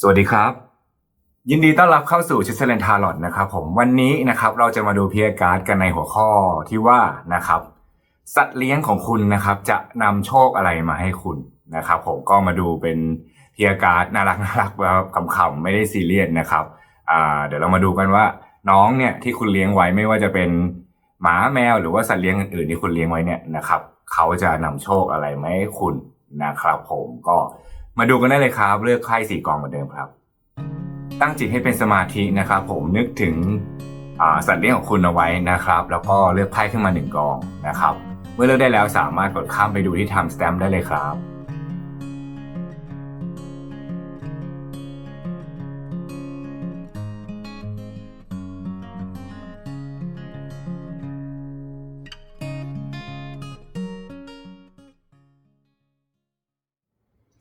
สวัสดีครับ ยินดีต้อนรับเข้าสู่ชิสเซเลนทาร์ลอดนะครับผมวันนี้นะครับเราจะมาดูเพียการ์ดกันในหัวข้อที่ว่านะครับสัตว์เลี้ยงของคุณนะครับ จะนำโชคอะไรมาให้คุณนะครับ ผมก็มาดูเป็นเพียการ์ดน่ารักน่ารักแบบขำๆไม่ได้ซีเรียสนะครับอ่าเดี๋ยวเรามาดูกันว่าน้องเนี่ยที่คุณเลี้ยงไว้ไม่ว่าจะเป็นหมาแมวหรือว่าสัตว์เลี้ยงอื่นๆที่คุณเลี้ยงไว้เนี่ยนะครับ เขาจะนำโชคอะไรมาให้คุณนะครับ ผมก็ มาดูกันได้เลยครับ เลือกไพ่สี่กองเหมือนเดิมครับ ตั้งจิตให้เป็นสมาธินะครับ ผมนึกถึงสัตว์เลี้ยงของคุณเอาไว้นะครับ แล้วก็เลือกไพ่ขึ้นมาหนึ่งกองนะครับ เมื่อเลือกได้แล้วสามารถกดข้ามไปดูที่ทำสแตมป์ได้เลยครับ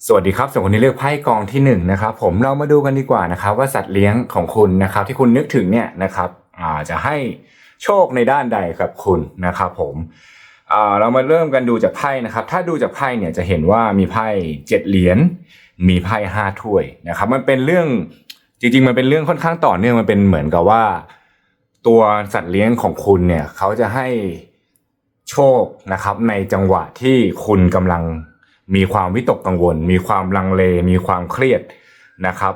สวัสดีครับสำหรับคนที่เลือกไพ่กองที่หนึ่งนะครับผมเรามาดูกันดีกว่านะครับว่าสัตว์เลี้ยงของคุณนะครับที่คุณนึกถึงเนี่ยนะครับอาจะให้โชคในด้านใดกับคุณนะครับผมเรามาเริ่มกันดูจากไพ่นะครับ ถ้าดูจากไพ่เนี่ยจะเห็นว่ามีไพ่เจ็ดเหรียญมีไพ่ห้าถ้วยนะครับมันเป็นเรื่องจริงๆ มันเป็นเรื่องค่อนข้างต่อเนื่องมันเป็นเหมือนกับว่า ตัวสัตว์เลี้ยงของคุณเนี่ยเขาจะให้โชคนะครับในจังหวะที่คุณกำลัง มีความวิตกกังวล มีความลังเล มีความเครียดนะครับ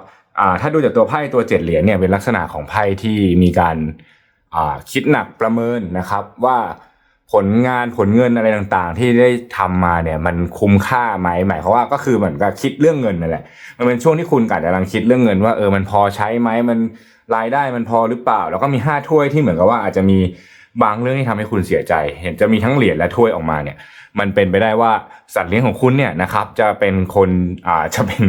ถ้าดูจากตัวไพ่ตัวเจ็ดเหรียญเนี่ยเป็นลักษณะของไพ่ที่มีการคิดหนักประเมินนะครับว่าผลงานผลเงินอะไรต่างๆ ที่ได้ทำมาเนี่ยมันคุ้มค่าไหมหมายความว่าก็คือเหมือนกับคิดเรื่องเงินนั่นแหละมันเป็นช่วงที่คุณกำลังคิดเรื่องเงินว่าเออมันพอใช้ไหมมันรายได้มันพอหรือเปล่า แล้วก็มีห้าถ้วยที่เหมือนกับว่าอาจจะมี บางเรื่องที่ทำให้คุณเสียใจ เห็นจะมีทั้งเหรียญและถ้วยออกมาเนี่ย มันเป็นไปได้ว่าสัตว์เลี้ยงของคุณเนี่ยนะครับ จะเป็นคนอ่าจะเป็น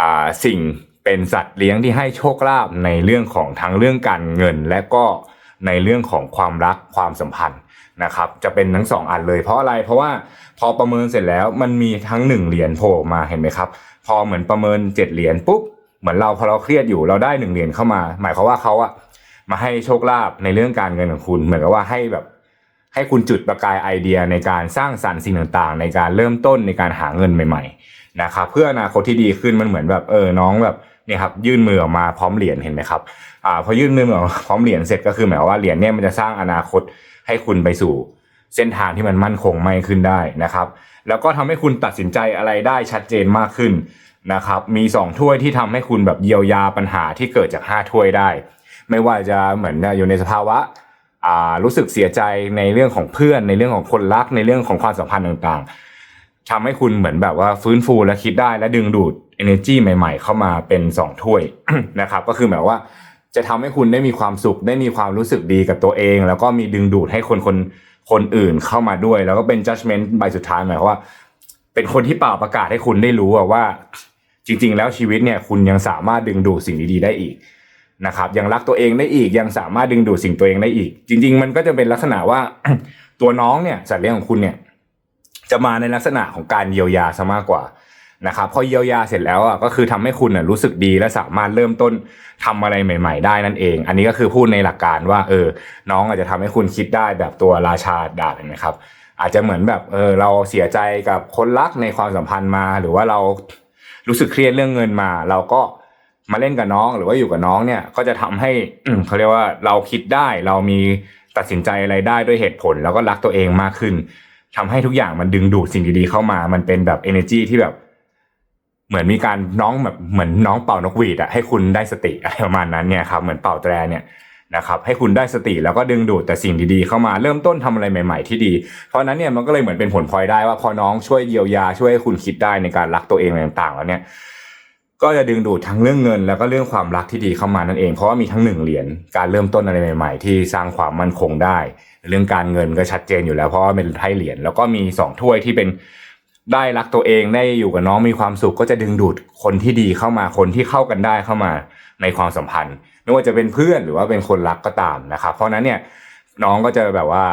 อ่าสิ่งเป็นสัตว์เลี้ยงที่ให้โชคลาภในเรื่องของทั้งเรื่องการเงิน และก็ในเรื่องของความรักความสัมพันธ์นะครับจะเป็นทั้งสองอันเลยเพราะอะไรเพราะว่าพอประเมินเสร็จแล้วมันมีทั้งหนึ่งเหรียญโผล่มาเห็นไหมครับ พอเหมือนประเมินเจ็ดเหรียญปุ๊บเหมือนเราพอเราเครียดอยู่เราได้หนึ่งเหรียญเข้ามา หมายความว่าเขาอะ มาให้โชคลาภในเรื่องการเงินของคุณ เหมือนกับว่าให้แบบให้คุณจุดประกายไอเดียในการสร้างสรรค์สิ่งต่างๆ ในการเริ่มต้นในการหาเงินใหม่ๆนะครับเพื่ออนาคตที่ดีขึ้นมันเหมือนแบบเออน้องแบบเนี่ยครับยื่นมือออกมาพร้อมเหรียญเห็นไหมครับอ่าพอยื่นมือออกมาพร้อมเหรียญเสร็จก็คือหมายความว่าเหรียญเนี่ยมันจะสร้างอนาคตให้คุณไปสู่เส้นทางที่มันมั่นคงมากขึ้นได้นะครับ แล้วก็ทำให้คุณตัดสินใจอะไรได้ชัดเจนมากขึ้นนะครับ มีสองถ้วยที่ทำให้คุณแบบเยียวยาปัญหาที่เกิดจากห้าถ้วยได้ ไม่ว่าจะเหมือนอยู่ในสภาวะรู้สึกเสียใจในเรื่องของเพื่อน ในเรื่องของคนรักในเรื่องของความสัมพันธ์ต่างๆทำให้คุณเหมือนแบบว่าฟื้นฟูและคิดได้และดึงดูด energy ใหม่ ๆ เข้ามาเป็นสองถ้วยนะครับ ก็คือหมายว่าจะทำให้คุณได้มีความสุขได้มีความรู้สึกดีกับตัวเอง แล้วก็มีดึงดูดให้คนคนคนอื่นเข้ามาด้วย แล้วก็เป็น judgment ใบสุดท้ายหมายความว่า เป็นคนที่เป่าประกาศให้คุณได้รู้ว่า จริง ๆ แล้วชีวิตเนี่ยคุณยังสามารถดึงดูดสิ่งดีๆได้อีก นะครับยังรักตัวเองได้อีกยังสามารถดึงดูดสิ่งตัวเองได้อีก จริง ๆ มันก็จะเป็นลักษณะว่าตัวน้องเนี่ยสัตว์เลี้ยงของคุณเนี่ยจะมาในลักษณะของการเยียวยาซะมากกว่านะครับพอเยียวยาเสร็จแล้วอะก็คือทำให้คุณน่ะรู้สึกดีและสามารถเริ่มต้นทำอะไรใหม่ ๆ ได้นั่นเอง อันนี้ก็คือพูดในหลักการว่าเออน้องอาจจะทำให้คุณคิดได้แบบตัวราชาดาบนไหมครับ อาจจะเหมือนแบบเออเราเสียใจกับคนรักในความสัมพันธ์มา หรือว่าเรารู้สึกเครียดเรื่องเงินมา เราก็ มาเล่นกับน้องหรือว่าอยู่กับน้องเนี่ยก็จะทำให้เขาเรียกว่าเราคิดได้เรามีตัดสินใจอะไรได้ด้วยเหตุผล แล้วก็รักตัวเองมากขึ้นทำให้ทุกอย่างมันดึงดูดสิ่งดีๆเข้ามา มันเป็นแบบ energy ที่แบบ เหมือนมีการน้องแบบเหมือนน้องเป่านกหวีดอะให้คุณได้สติอะไรประมาณนั้นเนี่ยครับเหมือนเป่าแตรเนี่ยนะครับให้คุณได้สติแล้วก็ดึงดูดแต่สิ่งดีๆเข้ามาเริ่มต้นทำอะไรใหม่ ๆ ที่ดี เพราะนั้นเนี่ยมันก็เลยเหมือนเป็นผลพลอยได้ว่าพอน้องช่วยเยียวยาช่วยให้คุณคิดได้ในการรักตัวเองต่างๆ แล้วเนี่ย ก็จะดึงดูดทั้งเรื่องเงิน แล้วก็เรื่องความรักที่ดีเข้ามานั่นเอง เพราะว่ามีทั้งหนึ่งเหรียญการเริ่มต้นอะไรใหม่ ๆ ที่สร้างความมั่นคงได้ เรื่องการเงินก็ชัดเจนอยู่แล้วเพราะว่าเป็นไพ่เหรียญแล้วก็มีสองถ้วยที่เป็นได้รักตัวเองได้อยู่กับน้องมีความสุขก็จะดึงดูดคนที่ดีเข้ามาคนที่เข้ากันได้เข้ามาในความสัมพันธ์ ไม่ว่าจะเป็นเพื่อนหรือว่าเป็นคนรักก็ตามนะครับ เพราะนั้นเนี่ยน้องก็จะแบบว่า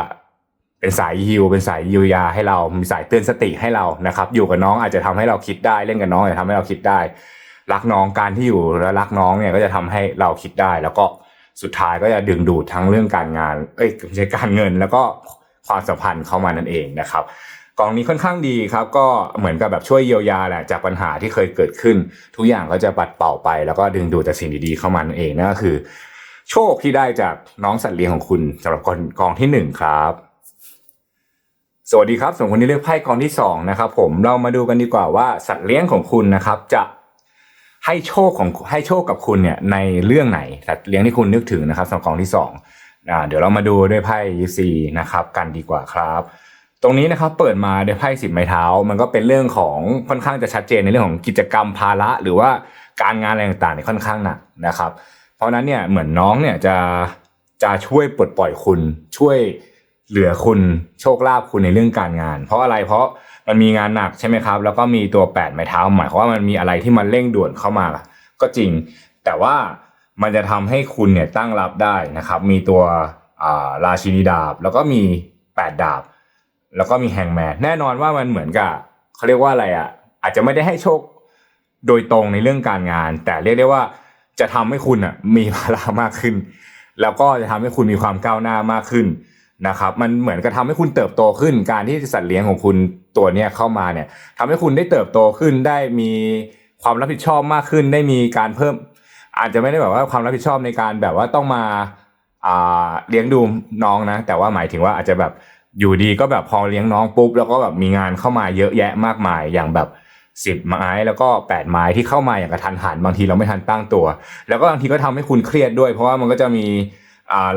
เป็นสายฮิวเป็นสายยียวยาให้เรามีสายเตือนสติให้เรานะครับ อยู่กับน้องอาจจะทำให้เราคิดได้เล่นกับน้องอาจจะทำให้เราคิดได้ รักน้องการที่อยู่และรักน้องเนี่ยก็จะทำให้เราคิดได้ แล้วก็สุดท้ายก็จะดึงดูดทั้งเรื่องการงาน เอ้ยไม่ใช่การเงิน แล้วก็ความสัมพันธ์เข้ามานั่นเองนะครับกองนี้ค่อนข้างดีครับก็เหมือนกับแบบช่วยเยียวยาแหละจากปัญหาที่เคยเกิดขึ้น ทุกอย่างก็จะปัดเป่าไป แล้วก็ดึงดูดแต่สิ่งดีๆเข้ามานั่นเองนั่นก็คือ โชคที่ได้จากน้องสัตว์เลี้ยงของคุณสำหรับกองกองที่หนึ่งครับ สวัสดีครับส่วนคนที่เลือกไพ่กองที่สองนะครับผมเรามาดูกันดีกว่าว่าสัตว์เลี้ยงของคุณนะครับจะ ให้โชคของให้โชคกับคุณเนี่ยในเรื่องไหนสัตว์เลี้ยงที่คุณนึกถึงนะครับสำหรับกองที่สองอ่าเดี๋ยวเรามาดูด้วยไพ่ยูซีนะครับกันดีกว่าครับ ตรงนี้นะครับเปิดมาด้วยไพ่สิบไม้เท้า มันก็เป็นเรื่องของค่อนข้างจะชัดเจนในเรื่องของกิจกรรมภาระหรือว่าการงานอะไรต่างๆเนี่ยค่อนข้างหนักนะครับ เพราะนั้นเนี่ยเหมือนน้องเนี่ยจะจะช่วยปลดปล่อยคุณช่วยเหลือคุณโชคลาภคุณในเรื่องการงาน เพราะอะไรเพราะ มันมีงานหนักใช่ไหมครับ แล้วก็มีตัวแปดไม้เท้าหมายความว่ามันมีอะไรที่มันเร่งด่วนเข้ามาก็จริง แต่ว่ามันจะทำให้คุณเนี่ยตั้งรับได้นะครับ มีตัวราชินีดาบ แล้วก็มีแปดดาบ แล้วก็มีแฮงแมนแน่นอนว่ามันเหมือนกับเขาเรียกว่าอะไรอะอาจจะไม่ได้ให้โชคโดยตรงในเรื่องการงาน แต่เรียกได้ว่าจะทำให้คุณอะมีภาระมากขึ้น แล้วก็จะทำให้คุณมีความก้าวหน้ามากขึ้นนะครับ มันเหมือนกับทำให้คุณเติบโตขึ้น การที่สัตว์เลี้ยงของคุณ ตัวเนี้ยเข้ามาเนี่ยทำให้คุณได้เติบโตขึ้นได้มีความรับผิดชอบมากขึ้นได้มีการเพิ่ม อาจจะไม่ได้แบบว่าความรับผิดชอบในการแบบว่าต้องมาอ่าเลี้ยงดูน้องนะ แต่ว่าหมายถึงว่าอาจจะแบบอยู่ดีก็แบบพอเลี้ยงน้องปุ๊บแล้วก็แบบมีงานเข้ามาเยอะแยะมากมายอย่างแบบสิบไม้แล้วก็แปดไม้ที่เข้ามาอย่างกระทันหันบางทีเราไม่ทันตั้งตัว แล้วก็บางทีก็ทำให้คุณเครียดด้วย เพราะว่ามันก็จะมี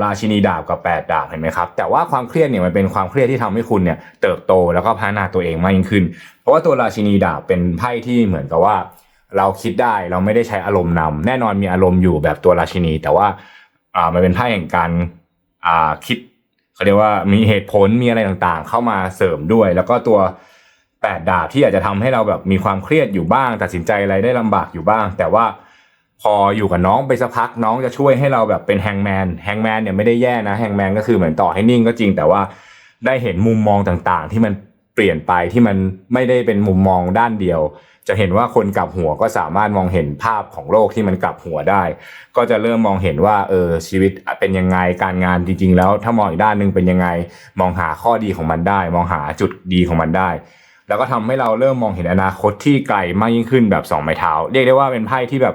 ราชินีดาบกับแปดดาบเห็นไหมครับ แต่ว่าความเครียดเนี่ยมันเป็นความเครียดที่ทำให้คุณเนี่ยเติบโตแล้วก็พัฒนาตัวเองมากยิ่งขึ้น เพราะว่าตัวราชินีดาบเป็นไพ่ที่เหมือนกับว่า เราคิดได้เราไม่ได้ใช้อารมณ์นำแน่นอนมีอารมณ์อยู่แบบตัวราชินี แต่ว่าอ่ามันเป็นไพ่แห่งการอ่าคิดเขาเรียกว่ามีเหตุผลมีอะไรต่างๆ เข้ามาเสริมด้วย แล้วก็ตัวแปดดาบที่อาจจะทำให้เราแบบมีความเครียดอยู่บ้าง ตัดสินใจอะไรได้ลำบากอยู่บ้าง แต่ว่า พออยู่กับน้องไปสักพักน้องจะช่วยให้เราแบบเป็นแฮงแมนแฮงแมนเนี่ยไม่ได้แย่นะแฮงแมนก็คือเหมือนต่อให้นิ่งก็จริงแต่ว่าได้เห็นมุมมองต่างๆ ที่มันเปลี่ยนไปที่มันไม่ได้เป็นมุมมองด้านเดียว จะเห็นว่าคนกลับหัวก็สามารถมองเห็นภาพของโลกที่มันกลับหัวได้ ก็จะเริ่มมองเห็นว่าเออชีวิตเป็นยังไงการงานจริง ๆ แล้วถ้ามองอีกด้านหนึ่งเป็นยังไง มองหาข้อดีของมันได้ มองหาจุดดีของมันได้ แล้วก็ทำให้เราเริ่มมองเห็นอนาคตที่ไกลมากยิ่งขึ้นแบบสองไม้เท้า เรียกได้ว่าเป็นไพ่ที่แบบ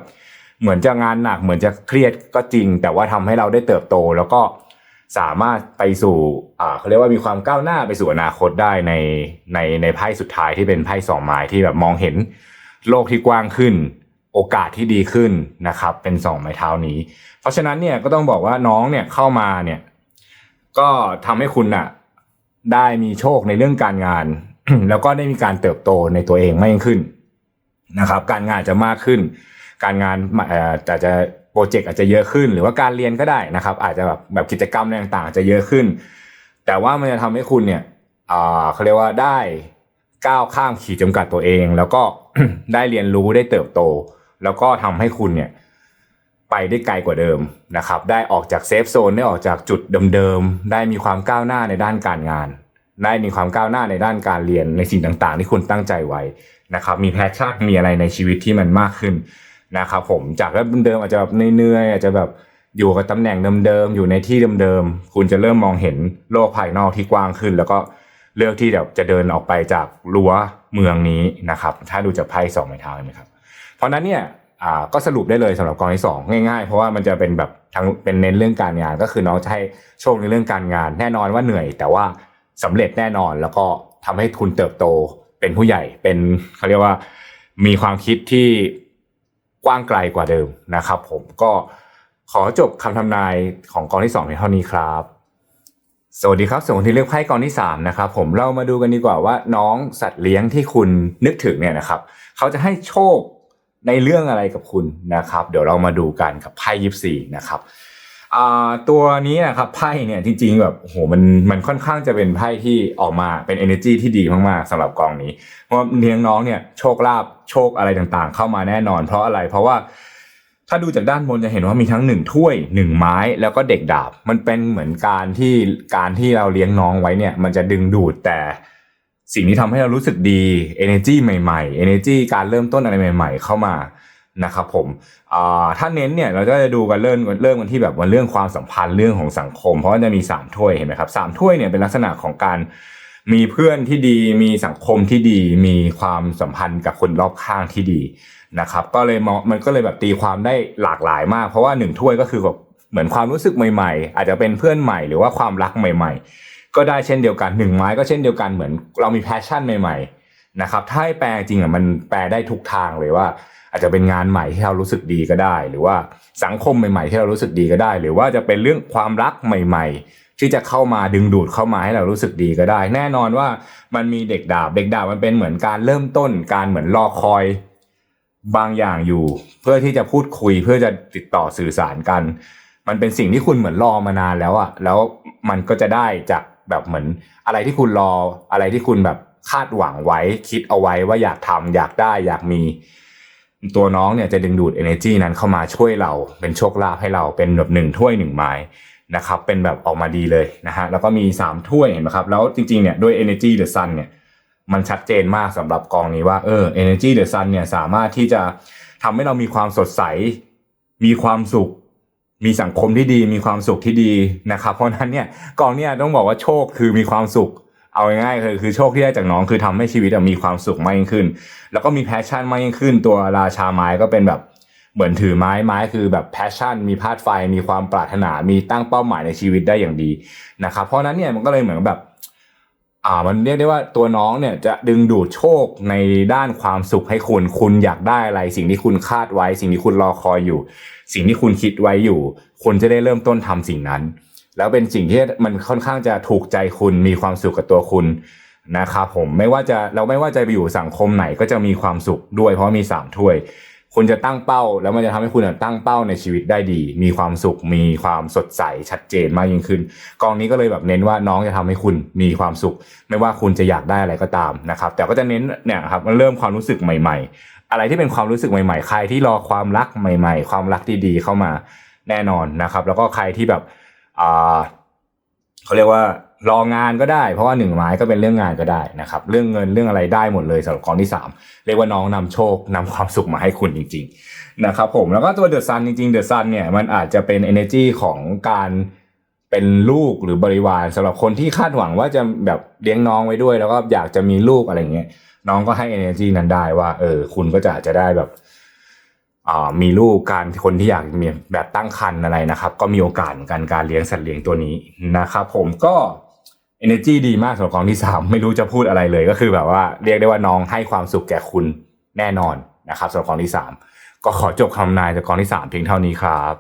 เหมือนจะงานหนักเหมือนจะเครียดก็จริง แต่ว่าทำให้เราได้เติบโต แล้วก็สามารถไปสู่อ่าเขาเรียกว่ามีความก้าวหน้าไปสู่อนาคตได้ในในในไพ่สุดท้ายที่เป็นไพ่สองไม้ที่แบบมองเห็นโลกที่กว้างขึ้น โอกาสที่ดีขึ้นนะครับ เป็นสองไม้เท้านี้ เพราะฉะนั้นเนี่ยก็ต้องบอกว่าน้องเนี่ยเข้ามาเนี่ย ก็ทำให้คุณน่ะได้มีโชคในเรื่องการงาน แล้วก็ได้มีการเติบโตในตัวเองมากขึ้นนะครับ การงานจะมากขึ้น การงานอาจจะโปรเจกต์อาจจะเยอะขึ้น หรือว่าการเรียนก็ได้นะครับ อาจจะแบบแบบกิจกรรมอะไรต่างๆอาจจะเยอะขึ้น แต่ว่ามันจะทำให้คุณเนี่ยเขาเรียกว่าได้ก้าวข้ามขีดจำกัดตัวเอง แล้วก็ได้เรียนรู้ได้เติบโต แล้วก็ทำให้คุณเนี่ยไปได้ไกลกว่าเดิมนะครับ ได้ออกจากเซฟโซนได้ออกจากจุดเดิมๆได้มีความก้าวหน้าในด้านการงาน ได้มีความก้าวหน้าในด้านการเรียนในสิ่งต่างๆ ที่คุณตั้งใจไว้นะครับ มีแพชชั่นมีอะไรในชีวิตที่มันมากขึ้น นะครับผมจากเดิมอาจจะแบบเหนื่อยๆอาจจะแบบอยู่กับตำแหน่งเดิมๆอยู่ในที่เดิมๆคุณจะเริ่มมองเห็นโลกภายนอกที่กว้างขึ้น แล้วก็เลือกที่แบบจะเดินออกไปจากรั้วเมืองนี้นะครับ ถ้าดูจากไพ่สองไม้เท้าเห็นไหมครับ เพราะนั้นเนี่ยก็สรุปได้เลยสำหรับกองที่สองง่ายๆ เพราะว่ามันจะเป็นแบบทั้งเป็นเน้นเรื่องการงานก็คือน้องจะให้โชคในเรื่องการงาน แน่นอนว่าเหนื่อย แต่ว่าสำเร็จแน่นอนแล้วก็ทำให้คุณเติบโตเป็นผู้ใหญ่เป็นเขาเรียกว่ามีความคิดที่ กว้างไกลกว่าเดิมนะครับ ผมก็ขอจบคำทำนายของกองที่สองเพียงเท่านี้ครับ สวัสดีครับส่วนที่เลือกไพ่กองที่สามนะครับผมเรามาดูกันดีกว่าว่าน้องสัตว์เลี้ยงที่คุณนึกถึงเนี่ยนะครับ เขาจะให้โชคในเรื่องอะไรกับคุณนะครับ เดี๋ยวเรามาดูกันกับไพ่ยิปซีนะครับ ตัวนี้นะครับไพ่เนี่ยจริงๆแบบโอ้โหมันมันค่อนข้างจะเป็นไพ่ที่ออกมาเป็น energy ที่ดีมากๆสำหรับกองนี้ เพราะว่าเลี้ยงน้องเนี่ยโชคลาภโชคอะไรต่างๆ เข้ามาแน่นอน เพราะอะไรเพราะว่าถ้าดูจากด้านบนจะเห็นว่ามีทั้งหนึ่งถ้วยหนึ่งไม้แล้วก็เด็กดาบ มันเป็นเหมือนการที่การที่เราเลี้ยงน้องไว้เนี่ยมันจะดึงดูดแต่สิ่งที่ทำให้เรารู้สึกดี energy ใหม่ๆ energy การเริ่มต้นอะไรใหม่ ๆ เข้ามา นะครับผมถ้าเน้นเนี่ยเราก็จะดูกันเริ่มเริ่มกันที่แบบวันเรื่องความสัมพันธ์เรื่องของสังคม เพราะว่าจะมีสามถ้วยเห็นไหมครับสามถ้วยเนี่ยเป็นลักษณะของการมีเพื่อนที่ดีมีสังคมที่ดีมีความสัมพันธ์กับคนรอบข้างที่ดีนะครับก็เลยมองมันก็เลยแบบตีความได้หลากหลายมาก เพราะว่าหนึ่งถ้วยก็คือแบบเหมือนความรู้สึกใหม่ๆ อาจจะเป็นเพื่อนใหม่หรือว่าความรักใหม่ ๆ ก็ได้เช่นเดียวกันหนึ่งไม้ก็เช่นเดียวกันเหมือนเรามีแพชชั่นใหม่ ๆ นะครับถ้าให้แปลจริงอะมันแปลได้ทุกทางเลยว่า อาจจะเป็นงานใหม่ที่เรารู้สึกดีก็ได้ หรือว่าสังคมใหม่ ๆ ที่เรารู้สึกดีก็ได้ หรือว่าจะเป็นเรื่องความรักใหม่ ๆ ที่จะเข้ามาดึงดูดเข้ามาให้เรารู้สึกดีก็ได้ แน่นอนว่ามันมีเด็กดาบ เด็กดาบมันเป็นเหมือนการเริ่มต้น การเหมือนรอคอยบางอย่างอยู่ เพื่อที่จะพูดคุยเพื่อจะติดต่อสื่อสารกัน มันเป็นสิ่งที่คุณเหมือนรอมานานแล้วอะแล้วมันก็จะได้จากแบบเหมือนอะไรที่คุณรออะไรที่คุณแบบคาดหวังไว้คิดเอาไว้ว่าอยากทำอยากได้อยากมี ตัวน้องเนี่ยจะดึงดูด energy นั้นเข้ามาช่วยเราเป็นโชคลาภให้เราเป็นแบบหนึ่งถ้วยหนึ่งไม้นะครับเป็นแบบออกมาดีเลยนะฮะแล้วก็มี 3 ถ้วยเห็นไหมครับ แล้วจริงๆเนี่ยด้วย energy the sun เนี่ยมันชัดเจนมากสำหรับกองนี้ว่าเออ energy the sun เนี่ยสามารถที่จะทำให้เรามีความสดใส มีความสุข มีสังคมที่ดี มีความสุขที่ดีนะครับ เพราะนั้นเนี่ยกองเนี่ยต้องบอกว่าโชคคือมีความสุข เอาง่ายๆคือคือโชคที่ได้จากน้องคือทำให้ชีวิตมีความสุขมากยิ่งขึ้น แล้วก็มีแพชชั่นมากยิ่งขึ้น ตัวราชาไม้ก็เป็นแบบเหมือนถือไม้ไม้คือแบบแพชชั่น มีพาดไฟมีความปรารถนา มีตั้งเป้าหมายในชีวิตได้อย่างดีนะครับเพราะนั้นเนี่ยมันก็เลยเหมือนแบบอ่ามันเรียกได้ว่าตัวน้องเนี่ยจะดึงดูดโชคในด้านความสุขให้คุณ คุณอยากได้อะไร สิ่งที่คุณคาดไว้ สิ่งที่คุณรอคอยอยู่ สิ่งที่คุณคิดไว้อยู่ คุณจะได้เริ่มต้นทำสิ่งนั้น แล้วเป็นสิ่งที่มันค่อนข้างจะถูกใจคุณมีความสุขกับตัวคุณนะครับผมไม่ว่าจะเราไม่ว่าจะไปอยู่สังคมไหนก็จะมีความสุขด้วยเพราะมีสามถ้วย คุณจะตั้งเป้า แล้วมันจะทำให้คุณตั้งเป้าในชีวิตได้ดี มีความสุข มีความสดใสชัดเจนมากยิ่งขึ้น กองนี้ก็เลยแบบเน้นว่าน้องจะทำให้คุณมีความสุข ไม่ว่าคุณจะอยากได้อะไรก็ตามนะครับ แต่ก็จะเน้นเนี่ยครับมันเริ่มความรู้สึกใหม่ ๆ อะไรที่เป็นความรู้สึกใหม่ ๆ ใครที่รอความรักใหม่ ๆ ความรักดีๆเข้ามาแน่นอนนะครับ แล้วก็ใครที่แบบ เขาเรียกว่ารองานก็ได้ เพราะว่าหนึ่งไม้ก็เป็นเรื่องงานก็ได้นะครับ เรื่องเงินเรื่องอะไรได้หมดเลยสำหรับกองที่สามเรียกว่าน้องนำโชคนำความสุขมาให้คุณจริง ๆ นะครับ ผมแล้วก็ตัวเดอะซันจริงๆเดอะซันเนี่ยมันอาจจะเป็น energy ของการเป็นลูกหรือบริวารสำหรับคนที่คาดหวังว่าจะแบบเลี้ยงน้องไว้ด้วย แล้วก็อยากจะมีลูกอะไรเงี้ยน้องก็ให้ energy นั้นได้ว่าเออคุณก็จะจะได้แบบ มีลูกการคนที่อยากมีแบบตั้งครรภ์อะไรนะครับ ก็มีโอกาสเหมือนกันการเลี้ยงสัตว์เลี้ยงตัวนี้นะครับ ผมก็ energy ดีมากสำหรับกองที่สามไม่รู้จะพูดอะไรเลย ก็คือแบบว่าเรียกได้ว่าน้องให้ความสุขแก่คุณแน่นอนนะครับสำหรับกองที่สามก็ขอจบคำนายจากกองที่สามเพียงเท่านี้ครับ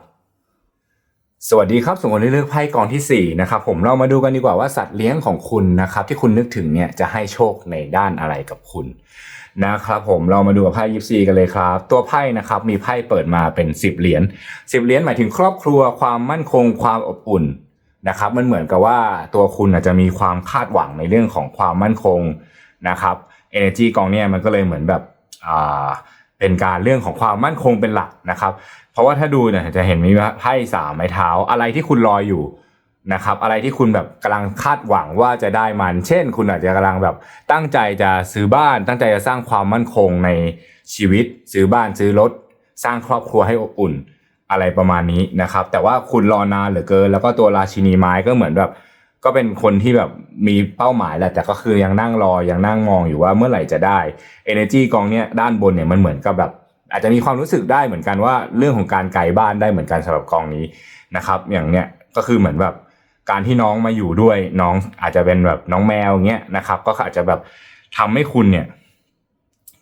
สวัสดีครับสมมติเลือกไพ่กองที่สี่นะครับผมเรามาดูกันดีกว่าว่าสัตว์เลี้ยงของคุณนะครับที่คุณนึกถึงเนี่ยจะให้โชคในด้านอะไรกับคุณ นะครับผมเรามาดูไพ่ยิปซีกันเลยครับ ตัวไพ่นะครับมีไพ่เปิดมาเป็น 10 เหรียญ10 เหรียญหมายถึงครอบครัวความมั่นคงความอบอุ่นนะครับมันเหมือนกับว่าตัวคุณอาจจะมีความคาดหวังในเรื่องของความมั่นคงนะครับ energy กองเนี่ยมันก็เลยเหมือนแบบอ่าเป็นการเรื่องของความมั่นคงเป็นหลักนะครับ เพราะว่าถ้าดูเนี่ยจะเห็นมีไพ่สามไม้เท้าอะไรที่คุณรออยู่ นะครับอะไรที่คุณแบบกำลังคาดหวังว่าจะได้มัน เช่น คุณอาจจะกำลังแบบตั้งใจจะซื้อบ้าน ตั้งใจจะสร้างความมั่นคงในชีวิต ซื้อบ้านซื้อรถ สร้างครอบครัวให้อบอุ่นอะไรประมาณนี้นะครับ แต่ว่าคุณรอนานเหลือเกิน แล้วก็ตัวราชินีไม้ก็เหมือนแบบ ก็เป็นคนที่แบบมีเป้าหมายแหละแต่ก็คือยังนั่งรอยังนั่งมองอยู่ว่าเมื่อไหร่จะได้ energy กองเนี้ยด้านบนเนี่ยมันเหมือนกับแบบอาจจะมีความรู้สึกได้เหมือนกันว่าเรื่องของการไกลบ้านได้เหมือนกันสำหรับกองนี้นะครับ อย่างเนี้ยก็คือเหมือนแบบ การที่น้องมาอยู่ด้วยน้องอาจจะเป็นแบบน้องแมวเงี้ยนะครับ ก็อาจจะแบบทำให้คุณเนี่ย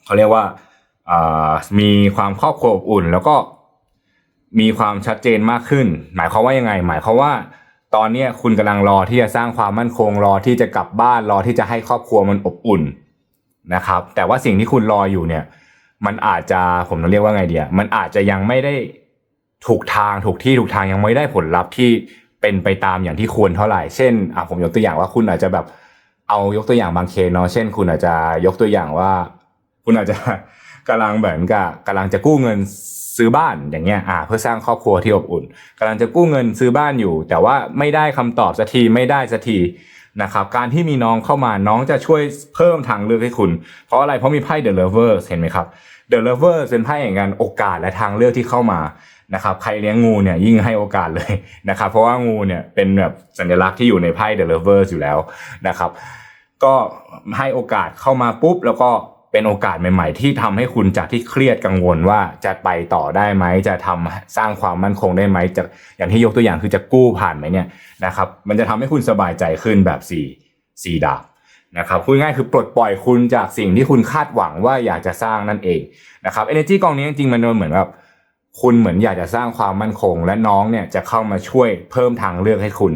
เขาเรียกว่ามีความครอบครัวอบอุ่น แล้วก็มีความชัดเจนมากขึ้น หมายความว่ายังไง หมายความว่า ตอนนี้คุณกำลังรอที่จะสร้างความมั่นคงรอที่จะกลับบ้านรอที่จะให้ครอบครัวมันอบอุ่นนะครับ แต่ว่าสิ่งที่คุณรออยู่เนี่ย มันอาจจะผมต้องเรียกว่าไงเดียมันอาจจะยังไม่ได้ถูกทางถูกที่ถูกทางยังไม่ได้ผลลัพธ์ที่ เป็นไปตามอย่างที่ควรเท่าไหร่ เช่นอะผมยกตัวอย่างว่าคุณอาจจะแบบเอายกตัวอย่างบางเคสเนาะเช่น คุณอาจจะยกตัวอย่างว่า คุณอาจจะกำลังเหมือนกับกำลังจะกู้เงินซื้อบ้านอย่างเงี้ยอ่าเพื่อสร้างครอบครัวที่อบอุ่นกำลังจะกู้เงินซื้อบ้านอยู่ แต่ว่าไม่ได้คำตอบสักทีไม่ได้สักที นะครับการที่มีน้องเข้ามาน้องจะช่วยเพิ่มทางเลือกให้คุณ เพราะอะไรเพราะมีไพ่ The Lovers เห็นไหมครับ The Lovers เป็นไพ่แห่งการโอกาสและทางเลือกที่เข้ามานะครับใครเลี้ยงงูเนี่ยยิ่งให้โอกาสเลยนะครับเพราะว่างูเนี่ยเป็นแบบสัญลักษณ์ที่อยู่ในไพ่ The Lovers อยู่แล้วนะครับ ก็ให้โอกาสเข้ามาปุ๊บแล้วก็ เป็นโอกาสใหม่ ๆ ที่ทำให้คุณจากที่เครียดกังวลว่าจะไปต่อได้ไหมจะทำสร้างความมั่นคงได้ไหมจะอย่างที่ยกตัวอย่างคือจะกู้ผ่านไหมเนี่ยนะครับ มันจะทำให้คุณสบายใจขึ้นแบบสีสีดาบนะครับพูดง่ายคือปลดปล่อยคุณจากสิ่งที่คุณคาดหวังว่าอยากจะสร้างนั่นเองนะครับ energy กองนี้จริงๆมันเหมือนแบบคุณเหมือนอยากจะสร้างความมั่นคง และน้องเนี่ยจะเข้ามาช่วยเพิ่มทางเลือกให้คุณ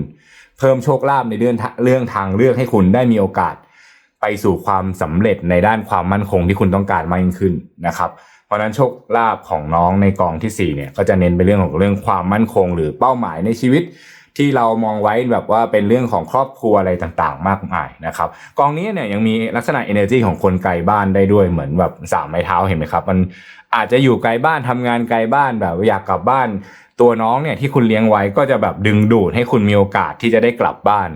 เพิ่มโชคลาภในเรื่องเรื่องทางเลือกให้คุณได้มีโอกาส ไปสู่ความสำเร็จในด้านความมั่นคงที่คุณต้องการมากยิ่งขึ้นนะครับ เพราะฉะนั้นโชคลาภของน้องในกองที่สี่เนี่ยก็จะเน้นไปเรื่องของเรื่องความมั่นคง หรือเป้าหมายในชีวิตที่เรามองไว้แบบว่าเป็นเรื่องของครอบครัวอะไรต่างๆ มากมายนะครับกองนี้เนี่ยยังมีลักษณะ energy ของคนไกลบ้านได้ด้วยเหมือนแบบสามไม้เท้าเห็นไหมครับมันอาจจะอยู่ไกลบ้านทำงานไกลบ้านแบบอยากกลับบ้าน ตัวน้องเนี่ยที่คุณเลี้ยงไว้ก็จะแบบดึงดูดให้คุณมีโอกาสที่จะได้กลับบ้าน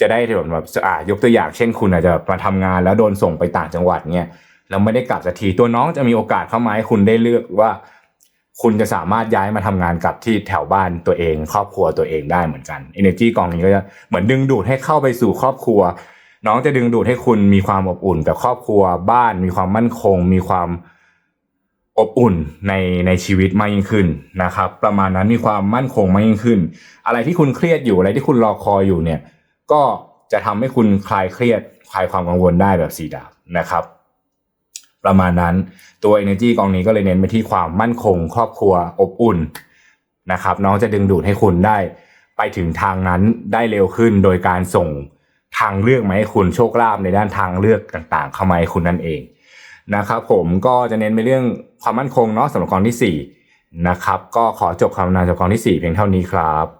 จะได้แบบแบบอ่ายกตัวอย่างเช่นคุณอาจจะมาทำงานแล้วโดนส่งไปต่างจังหวัดเนี่ยแล้วไม่ได้กลับสักทีตัวน้องจะมีโอกาสเข้ามาให้คุณได้เลือกว่า คุณจะสามารถย้ายมาทำงานกลับที่แถวบ้านตัวเอง ครอบครัวตัวเองได้เหมือนกัน Energy กองนี้ก็จะเหมือนดึงดูดให้เข้าไปสู่ครอบครัว น้องจะดึงดูดให้คุณมีความอบอุ่นกับครอบครัวบ้าน มีความมั่นคง มีความอบอุ่นในในชีวิตมากยิ่งขึ้นนะครับ ประมาณนั้นมีความมั่นคงมากยิ่งขึ้น อะไรที่คุณเครียดอยู่อะไรที่คุณรอคอยอยู่เนี่ย ก็จะทำให้คุณคลายเครียดคลายความกังวลได้แบบสีดาบนะครับ ประมาณนั้นตัว Energy กองนี้ก็เลยเน้นไปที่ความมั่นคง ครอบครัวอบอุ่นนะครับ น้องจะดึงดูดให้คุณได้ไปถึงทางนั้นได้เร็วขึ้นโดยการส่งทางเลือกมาให้คุณโชคลาภในด้านทางเลือกต่างๆ เข้ามาให้คุณนั่นเองนะครับผมก็จะเน้นไปเรื่องความมั่นคงเนาะสำหรับกองที่สี่นะครับก็ขอจบคำนำนานจากกองที่สี่เพียงเท่านี้ครับ